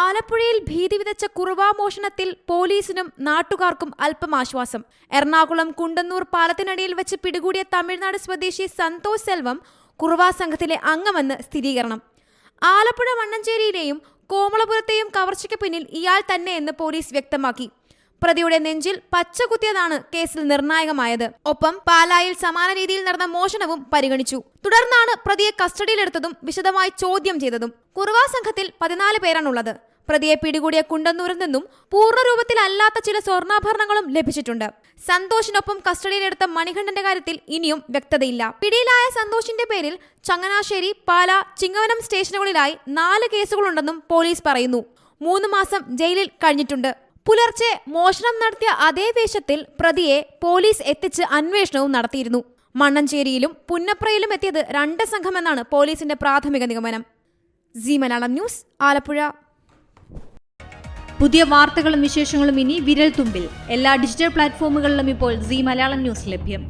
ആലപ്പുഴയിൽ ഭീതി വിതച്ച കുറുവാ മോഷണത്തിൽ പോലീസിനും നാട്ടുകാർക്കും അല്പം ആശ്വാസം എറണാകുളം കുണ്ടന്നൂർ പാലത്തിനടിയിൽ വെച്ച് പിടികൂടിയ തമിഴ്നാട് സ്വദേശി സന്തോഷ് സെൽവം കുറുവാ സംഘത്തിലെ അംഗമെന്ന് സ്ഥിരീകരണം. ആലപ്പുഴ മണ്ണഞ്ചേരിയിലെയും കോമളപുരത്തെയും കവർച്ചയ്ക്ക് പിന്നിൽ ഇയാൾ തന്നെയെന്ന് പോലീസ് വ്യക്തമാക്കി. പ്രതിയുടെ നെഞ്ചിൽ പച്ചകുത്തിയതാണ് കേസിൽ നിർണായകമായത്. ഒപ്പം പാലായിൽ സമാന രീതിയിൽ നടന്ന മോഷണവും പരിഗണിച്ചു. തുടർന്നാണ് പ്രതിയെ കസ്റ്റഡിയിലെടുത്തതും വിശദമായി ചോദ്യം ചെയ്തതും. കുറുവാ സംഘത്തിൽ പതിനാല് പേരാണുള്ളത്. പ്രതിയെ പിടികൂടിയ കുണ്ടന്നൂരിൽ നിന്നും പൂർണരൂപത്തിലല്ലാത്ത ചില സ്വർണാഭരണങ്ങളും ലഭിച്ചിട്ടുണ്ട്. സന്തോഷിനൊപ്പം കസ്റ്റഡിയിലെടുത്ത മണികണ്ഠന്റെ കാര്യത്തിൽ ഇനിയും വ്യക്തതയില്ല. പിടിയിലായ സന്തോഷിന്റെ പേരിൽ ചങ്ങനാശ്ശേരി പാല ചിങ്ങവനം സ്റ്റേഷനുകളിലായി നാല് കേസുകളുണ്ടെന്നും പോലീസ് പറയുന്നു. മൂന്ന് മാസം ജയിലിൽ കഴിഞ്ഞിട്ടുണ്ട്. പുലർച്ചെ മോഷണം നടത്തിയ അതേ വേഷത്തിൽ പ്രതിയെ പോലീസ് എത്തിച്ച് അന്വേഷണവും നടത്തിയിരുന്നു. മണ്ണഞ്ചേരിയിലും പുന്നപ്രയിലും എത്തിയത് രണ്ട് സംഘമെന്നാണ് പോലീസിന്റെ പ്രാഥമിക നിഗമനം. C Malayalam news Alappuzha. പുതിയ വാർത്തകളും വിശേഷങ്ങളും ഇനി വിരൽ തുമ്പിൽ എല്ലാ ഡിജിറ്റൽ പ്ലാറ്റ്ഫോമുകളിലും ഇപ്പോൾ സി മലയാളം ന്യൂസ് ലഭ്യം.